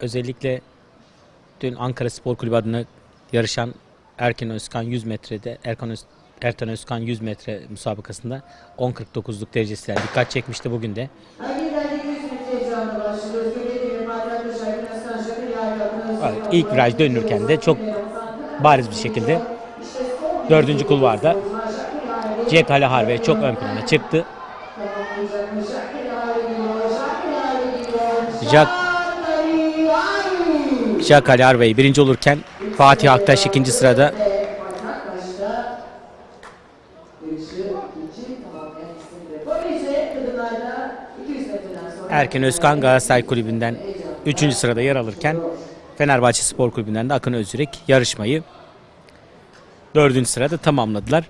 özellikle dün Ankara Spor Kulübü adına yarışan Erken Özkan 100 metrede Erkan Öz, Ertan Özkan 100 metre müsabakasında 10.49'luk derecesiyle dikkat çekmişti bugün de. Evet, ilk viraj dönülürken de çok bariz bir şekilde dördüncü kulvarda Jack Ali Harvey çok ön plana çıktı. Jack, Jack Ali Harvey birinci olurken Fatih Aktaş ikinci sırada Erken Özkan Galatasaray Kulübü'nden 3. sırada yer alırken Fenerbahçe Spor Kulübü'nden de Akın Özürek yarışmayı 4. sırada tamamladılar.